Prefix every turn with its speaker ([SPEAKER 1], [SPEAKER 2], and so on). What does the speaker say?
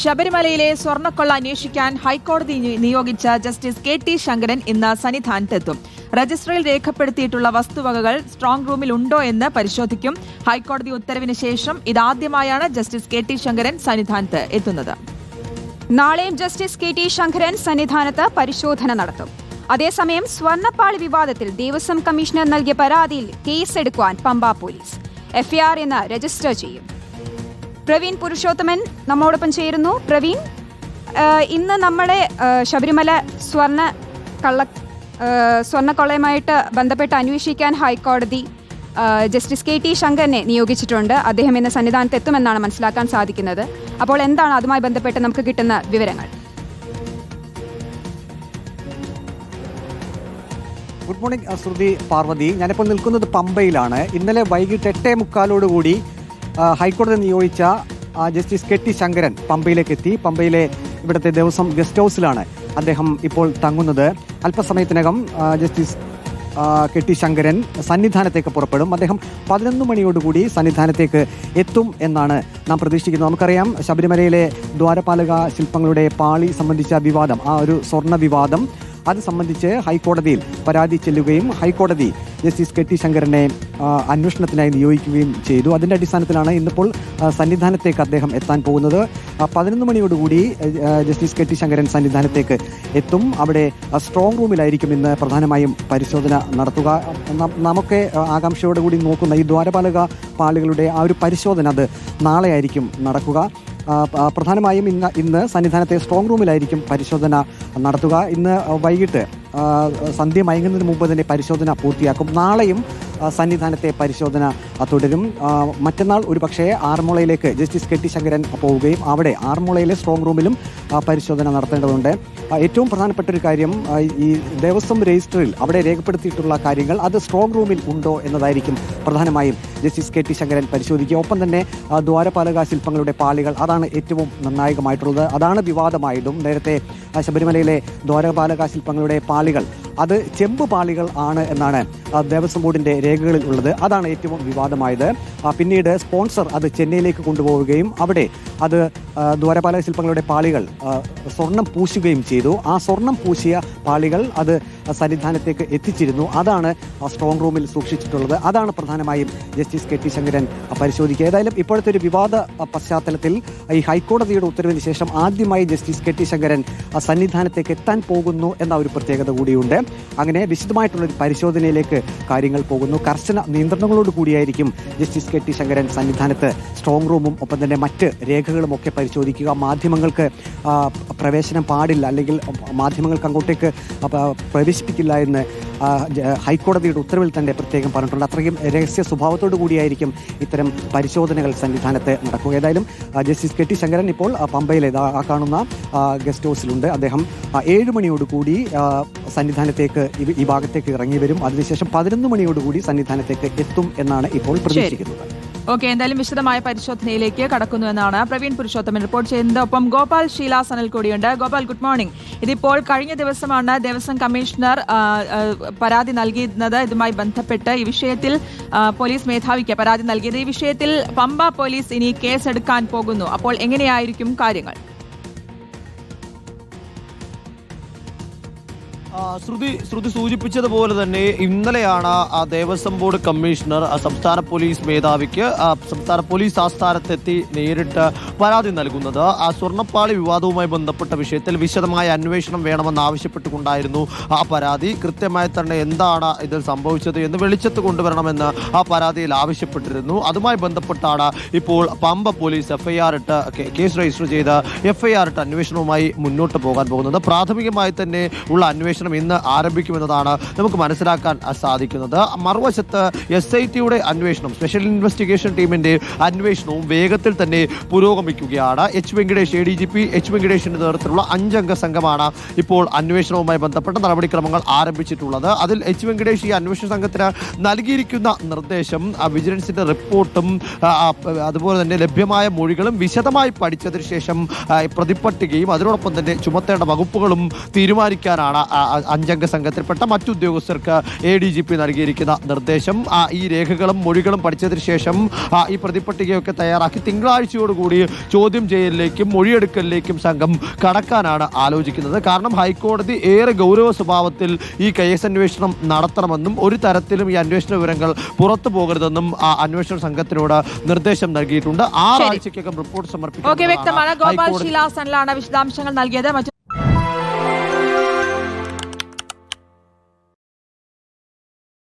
[SPEAKER 1] ശബരിമലയിലെ സ്വർണക്കൊള്ള അന്വേഷിക്കാൻ ഹൈക്കോടതി നിയോഗിച്ച ജസ്റ്റിസ് കെ ടി ശങ്കരൻ ഇന്ന് സന്നിധാനത്തെത്തും. രജിസ്റ്ററിൽ രേഖപ്പെടുത്തിയിട്ടുള്ള വസ്തുവകകൾ സ്ട്രോങ് റൂമിൽ ഉണ്ടോ എന്ന് പരിശോധിക്കും. ഹൈക്കോടതി ഉത്തരവിന് ശേഷം ഇതാദ്യമായാണ് ജസ്റ്റിസ് കെ ടി ശങ്കരൻ സന്നിധാനത്ത് എത്തുന്നത്.
[SPEAKER 2] നാളെയും ജസ്റ്റിസ് കെ ടി ശങ്കരൻ സന്നിധാനത്ത് പരിശോധന നടത്തും. അതേസമയം സ്വർണപ്പാളി വിവാദത്തിൽ ദേവസ്വം കമ്മീഷണർ നൽകിയ പരാതിയിൽ കേസെടുക്കുവാൻ പമ്പ പോലീസ്. എഫ്ഐആർ എന്ന് രജിസ്റ്റർ ചെയ്യും. പ്രവീൺ പുരുഷോത്തമൻ നമ്മോടൊപ്പം ചേരുന്നു. പ്രവീൺ ഇന്ന് നമ്മുടെ ശബരിമല സ്വർണ കള്ള സ്വർണക്കൊള്ളയുമായിട്ട് ബന്ധപ്പെട്ട് അന്വേഷിക്കാൻ ഹൈക്കോടതി ജസ്റ്റിസ് കെ ടി ശങ്കറിനെ നിയോഗിച്ചിട്ടുണ്ട്. അദ്ദേഹം ഇന്ന് സന്നിധാനത്ത് എത്തുമെന്നാണ് മനസ്സിലാക്കാൻ സാധിക്കുന്നത്. അപ്പോൾ എന്താണ് അതുമായി ബന്ധപ്പെട്ട് നമുക്ക് കിട്ടുന്ന വിവരങ്ങൾ?
[SPEAKER 3] Good morning Shruthi Parvathy. ഞാനിപ്പോൾ നിൽക്കുന്നത് പമ്പയിലാണ്. ഇന്നലെ വൈകിട്ട് എട്ടേ മുക്കാലോടുകൂടി ഹൈക്കോടതി നിയോഗിച്ച ജസ്റ്റിസ് കെട്ടി ശങ്കരൻ പമ്പയിലേക്ക് എത്തി പമ്പയിലെ ഇവിടുത്തെ ദിവസം ഗസ്റ്റ് ഹൗസിലാണ് അദ്ദേഹം ഇപ്പോൾ തങ്ങുന്നത്. അല്പസമയത്തിനകം ജസ്റ്റിസ് കെട്ടി ശങ്കരൻ സന്നിധാനത്തേക്ക് പുറപ്പെടും. അദ്ദേഹം പതിനൊന്ന് മണിയോടുകൂടി സന്നിധാനത്തേക്ക് എത്തും എന്നാണ് നാം പ്രതീക്ഷിക്കുന്നത്. നമുക്കറിയാം ശബരിമലയിലെ ദ്വാരപാലക ശില്പങ്ങളുടെ പാളി സംബന്ധിച്ച വിവാദം ആ ഒരു സ്വർണ വിവാദം. അത് സംബന്ധിച്ച് ഹൈക്കോടതിയിൽ പരാതി ചെല്ലുകയും ഹൈക്കോടതി ജസ്റ്റിസ് കെട്ടി ശങ്കരനെ അന്വേഷണത്തിനായി നിയോഗിക്കുകയും ചെയ്തു. അതിന്റെ അടിസ്ഥാനത്തിലാണ് ഇന്നിപ്പോൾ സന്നിധാനത്തേക്ക് അദ്ദേഹം എത്താൻ പോകുന്നത്. പതിനൊന്ന് മണിയോടുകൂടി ജസ്റ്റിസ് കെ ടി ശങ്കരൻ സന്നിധാനത്തേക്ക് എത്തും. അവിടെ സ്ട്രോങ് റൂമിലായിരിക്കും ഇന്ന് പ്രധാനമായും പരിശോധന നടത്തുക. നമുക്ക് ആകാംക്ഷയോടുകൂടി നോക്കുന്ന ഈ ദ്വാരപാലക പാളികളുടെ ആ ഒരു പരിശോധന അത് നാളെയായിരിക്കും നടക്കുക. പ്രധാനമായും ഇന്ന് ഇന്ന് സന്നിധാനത്തെ സ്ട്രോങ് റൂമിലായിരിക്കും പരിശോധന നടത്തുക. ഇന്ന് വൈകിട്ട് സന്ധ്യ മയങ്ങുന്നതിന് മുമ്പ് തന്നെ പരിശോധന പൂർത്തിയാക്കും. നാളെയും സന്നിധാനത്തെ പരിശോധന തുടരും. മറ്റന്നാൾ ഒരു പക്ഷേ ആറന്മുളയിലേക്ക് ജസ്റ്റിസ് കെ ടി ശങ്കരൻ പോവുകയും അവിടെ ആറന്മുളയിലെ സ്ട്രോങ് റൂമിലും പരിശോധന നടത്തേണ്ടതുണ്ട്. ഏറ്റവും പ്രധാനപ്പെട്ട ഒരു കാര്യം ഈ ദേവസ്വം രജിസ്റ്ററിൽ അവിടെ രേഖപ്പെടുത്തിയിട്ടുള്ള കാര്യങ്ങൾ അത് സ്ട്രോങ് റൂമിൽ ഉണ്ടോ എന്നതായിരിക്കും പ്രധാനമായും ജസ്റ്റിസ് കെ ടി ശങ്കരൻ പരിശോധിക്കുക. ഒപ്പം തന്നെ ദ്വാരപാലക ശില്പങ്ങളുടെ പാളികൾ അതാണ് ഏറ്റവും നിർണായകമായിട്ടുള്ളത്. അതാണ് വിവാദമായതും. നേരത്തെ ശബരിമലയിലെ ദ്വാരപാലക ശില്പങ്ങളുടെ പാളികൾ അത് ചെമ്പ് പാളികൾ ആണ് എന്നാണ് ദേവസ്വം ബോർഡിന്റെ രേഖകളിൽ ഉള്ളത്. അതാണ് ഏറ്റവും വിവാദമായത്. പിന്നീട് സ്പോൺസർ അത് ചെന്നൈയിലേക്ക് കൊണ്ടുപോവുകയും അവിടെ അത് ദ്വാരപാലക ശില്പങ്ങളുടെ പാളികൾ സ്വർണം പൂശുകയും ചെയ്തു. ആ സ്വർണം പൂശിയ പാളികൾ അത് സന്നിധാനത്തേക്ക് എത്തിച്ചിരുന്നു. അതാണ് സ്ട്രോങ് റൂമിൽ സൂക്ഷിച്ചിട്ടുള്ളത്. അതാണ് പ്രധാനമായും ജസ്റ്റിസ് കെ ടി ശങ്കരൻ പരിശോധിക്കുക. ഏതായാലും ഇപ്പോഴത്തെ ഒരു വിവാദ പശ്ചാത്തലത്തിൽ ഈ ഹൈക്കോടതിയുടെ ഉത്തരവിന് ശേഷം ആദ്യമായി ജസ്റ്റിസ് കെ ടി ശങ്കരൻ സന്നിധാനത്തേക്ക് എത്താൻ പോകുന്നു എന്ന ഒരു പ്രത്യേകത കൂടിയുണ്ട്. അങ്ങനെ വിശദമായിട്ടുള്ള ഒരു പരിശോധനയിലേക്ക് കാര്യങ്ങൾ പോകുന്നു. കർശന നിയന്ത്രണങ്ങളോട് കൂടിയായിരിക്കും ജസ്റ്റിസ് കെ ടി ശങ്കരൻ സന്നിധാനത്ത് സ്ട്രോങ് റൂമും ഒപ്പം തന്നെ മറ്റ് രേഖകളും ഒക്കെ പരിശോധിക്കുക. മാധ്യമങ്ങൾക്ക് പ്രവേശനം പാടില്ല. അല്ലെങ്കിൽ മാധ്യമങ്ങൾക്ക് അങ്ങോട്ടേക്ക് പ്രവേശിപ്പിക്കില്ല എന്ന് ഹൈക്കോടതിയുടെ ഉത്തരവിൽ തന്നെ പ്രത്യേകം പറഞ്ഞിട്ടുണ്ട്. അത്രയും രഹസ്യ സ്വഭാവത്തോടു കൂടിയായിരിക്കും ഇത്തരം പരിശോധനകൾ സന്നിധാനത്ത് നടക്കുക. ഏതായാലും ജസ്റ്റിസ് കെ ടി ശങ്കരൻ ഇപ്പോൾ പമ്പയിലെ ആ കാണുന്ന ഗസ്റ്റ് ഹൗസിലുണ്ട്. അദ്ദേഹം ഏഴ് മണിയോടുകൂടി സന്നിധാനത്തേക്ക് ഈ- ഈ ഭാഗത്തേക്ക് ഇറങ്ങി വരും. അതിനുശേഷം പതിനൊന്ന് മണിയോടുകൂടി സന്നിധാനത്തേക്ക് എത്തും എന്നാണ് ഇപ്പോൾ പ്രതീക്ഷിക്കുന്നത്.
[SPEAKER 1] ഓക്കെ എന്തായാലും വിശദമായ പരിശോധനയിലേക്ക് കടക്കുന്നു എന്നാണ് പ്രവീൺ പുരുഷോത്തമൻ റിപ്പോർട്ട് ചെയ്യുന്നത്. ഒപ്പം ഗോപാൽ ഷീല സനൽ കൂടിയുണ്ട്. Gopal good morning. ഇതിപ്പോൾ കഴിഞ്ഞ ദിവസമാണ് ദേവസ്വം കമ്മീഷണർ പരാതി നൽകിയിരുന്നത്. ഇതുമായി ബന്ധപ്പെട്ട് ഈ വിഷയത്തിൽ പോലീസ് മേധാവിക്ക് പരാതി നൽകിയത്. ഈ വിഷയത്തിൽ പമ്പ പോലീസ് ഇനി കേസെടുക്കാൻ പോകുന്നു. അപ്പോൾ എങ്ങനെയായിരിക്കും കാര്യങ്ങൾ?
[SPEAKER 4] ശ്രുതി ശ്രുതി സൂചിപ്പിച്ചതുപോലെ തന്നെ ഇന്നലെയാണ് ദേവസ്വം ബോർഡ് കമ്മീഷണർ സംസ്ഥാന പോലീസ് മേധാവിക്ക് സംസ്ഥാന പോലീസ് ആസ്ഥാനത്തെത്തി നേരിട്ട് പരാതി നൽകുന്നത്. ആ സ്വർണപ്പാളി വിവാദവുമായി ബന്ധപ്പെട്ട വിഷയത്തിൽ വിശദമായ അന്വേഷണം വേണമെന്ന് ആവശ്യപ്പെട്ടുകൊണ്ടായിരുന്നു ആ പരാതി. കൃത്യമായി തന്നെ എന്താണ് ഇതിൽ സംഭവിച്ചത് എന്ന് വെളിച്ചത്ത് കൊണ്ടുവരണമെന്ന് ആ പരാതിയിൽ ആവശ്യപ്പെട്ടിരുന്നു. അതുമായി ബന്ധപ്പെട്ടാണ് ഇപ്പോൾ പമ്പ പോലീസ് എഫ്ഐആർ ഇട്ട് കേസ് രജിസ്റ്റർ ചെയ്ത് എഫ്ഐആർ ഇട്ട് അന്വേഷണവുമായി മുന്നോട്ട് പോകാൻ പോകുന്നത്. പ്രാഥമികമായി തന്നെ ഉള്ള അന്വേഷണം ഇന്ന് ആരംഭിക്കുമെന്നതാണ് നമുക്ക് മനസ്സിലാക്കാൻ സാധിക്കുന്നത്. മറുവശത്ത് എസ് ഐ ടിയുടെ അന്വേഷണം സ്പെഷ്യൽ ഇൻവെസ്റ്റിഗേഷൻ ടീമിന്റെ അന്വേഷണവും വേഗത്തിൽ തന്നെ പുരോഗമിക്കുകയാണ്. H Venkatesh A D G P H വെങ്കടേഷിന്റെ നേതൃത്വത്തിലുള്ള അഞ്ചംഗ സംഘമാണ് ഇപ്പോൾ അന്വേഷണവുമായി ബന്ധപ്പെട്ട നടപടിക്രമങ്ങൾ ആരംഭിച്ചിട്ടുള്ളത്. അതിൽ എച്ച് വെങ്കടേഷ് ഈ അന്വേഷണ സംഘത്തിന് നൽകിയിരിക്കുന്ന നിർദ്ദേശം വിജിലൻസിന്റെ റിപ്പോർട്ടും അതുപോലെ തന്നെ ലഭ്യമായ മൊഴികളും വിശദമായി പഠിച്ചതിന് ശേഷം ആ, പ്രതിപട്ടികയും അതിനോടൊപ്പം തന്നെ ചുമത്തേണ്ട വകുപ്പുകളും തീരുമാനിക്കാനാണ് അഞ്ചംഗ സംഘത്തിൽപ്പെട്ട മറ്റുദ്യോഗസ്ഥർക്ക് എ ഡി ജി പി നൽകിയിരിക്കുന്ന നിർദ്ദേശം. ഈ രേഖകളും മൊഴികളും പഠിച്ചതിന് ശേഷം ഈ പ്രതിപട്ടികയൊക്കെ തയ്യാറാക്കി തിങ്കളാഴ്ചയോടുകൂടി ചോദ്യം ചെയ്യലിലേക്കും മൊഴിയെടുക്കലിലേക്കും സംഘം കടക്കാനാണ് ആലോചിക്കുന്നത്. കാരണം ഹൈക്കോടതി ഏറെ ഗൗരവ സ്വഭാവത്തിൽ ഈ കേസ് അന്വേഷണം നടത്തണമെന്നും ഒരു തരത്തിലും ഈ അന്വേഷണ വിവരങ്ങൾ പുറത്തു പോകരുതെന്നും ആ അന്വേഷണ സംഘത്തിനോട് നിർദ്ദേശം നൽകിയിട്ടുണ്ട്. ആറാഴ്ചക്കകം റിപ്പോർട്ട് സമർപ്പിക്കും
[SPEAKER 1] വ്യക്തമാണ്. ഗോപാൽ ശീലാസനിലാണ് വിശദാംശങ്ങൾ നൽകിയത്.